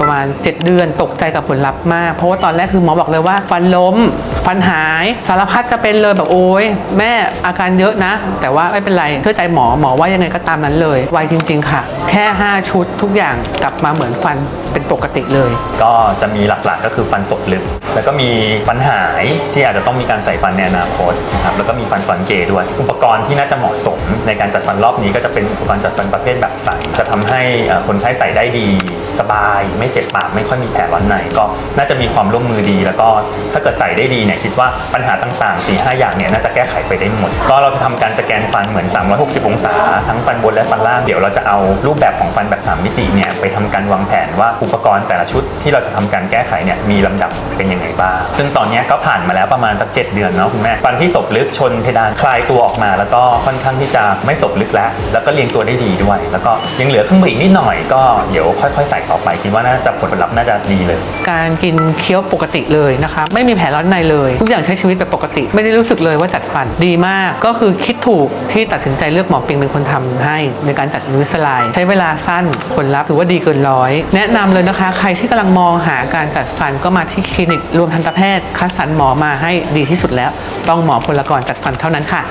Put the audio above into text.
ประมาณ 7 เดือนตกใจกับผลลัพธ์มาก เพราะว่าตอนแรกคือหมอบอกเลยว่า ฟันล้ม ฟันหายสารพัดจะเป็นเลยแบบโอ้ยแม่อาการเยอะนะ แต่ว่าไม่เป็นไรเชื่อใจหมอหมอว่ายังไงก็ตามนั้นเลยไวจริง ๆ ค่ะ แค่ 5 ชุดทุกอย่างกลับมาเหมือนฟันเป็นปกติเลย ก็จะมีหลักๆก็คือฟันสดลึก แล้วก็มีฟันหายที่อาจจะต้องมีการใส่ฟันในอนาคตนะครับแล้วก็มีฟันซ้อนเกยด้วย อุปกรณ์ที่น่าจะเหมาะสมในการจัดฟันรอบนี้ก็จะเป็นอุปกรณ์จัดฟันประเภทแบบใสจะทำให้คนไข้ใส่ได้ดี สบาย ไม่เจ็บปากไม่ค่อยมีแผลร้อนในก็น่าจะมีความร่วมมือดี แล้วก็ถ้าเกิดใส่ได้ดีเนี่ยคิดว่าปัญหาต่างๆ4ีหอย่างเนี่ยน่าจะแก้ไขไปได้หมด ก็เราจะทำการสแกนฟันเหมือน 360 องศา ทั้งฟันบนและฟันล่างเดี๋ยวเราจะเอารูปแบบของฟันแบบ 3 มิติเนี่ยไปทำการวางแผนว่าอุปกรณ์แต่ละชุดที่เราจะทำการแก้ไขเนี่ยมีลำดับเป็นยังไงบ้าง ซึ่งตอนนี้ก็ผ่านมาแล้วประมาณสัก 7 เดือนเนาะคุณแม่ฟันที่ศพลึกชนเพดานคลายตัวออกมา แล้วก็ค่อนข้างที่จะไม่ศพลึกแล้ว แล้วก็เรียงตัวได้ดีด้วย แล้วก็ยังเหลือเครื่องมืออีกนิดหน่อยก็เดี๋ยวค่อยๆใส่ต่อไปคิดว่าน่าจะผลลัพธ์น่าจะดีเลย การกินเคี้ยวปกติเลยนะคะ ไม่มีแผลร้อนในเลย ทุกอย่างใช้ชีวิตแบบปกติ ไม่ได้รู้สึกเลยว่าจัดฟันดีมากก็คือคิดถูกที่ตัดสินใจเลือกหมอปิงเป็นคนทำให้ ในการจัดวิสไลน์ใช้เวลาสั้นผลลัพธ์ถือว่าดีเกินร้อย แนะนำเลยนะคะ ใครที่กำลังมองหาการจัดฟันก็มาที่คลินิกรวมทันตแพทย์คัดสรรหมอมาให้ดีที่สุดแล้ว ต้องหมอพลกรจัดฟันเท่านั้นค่ะ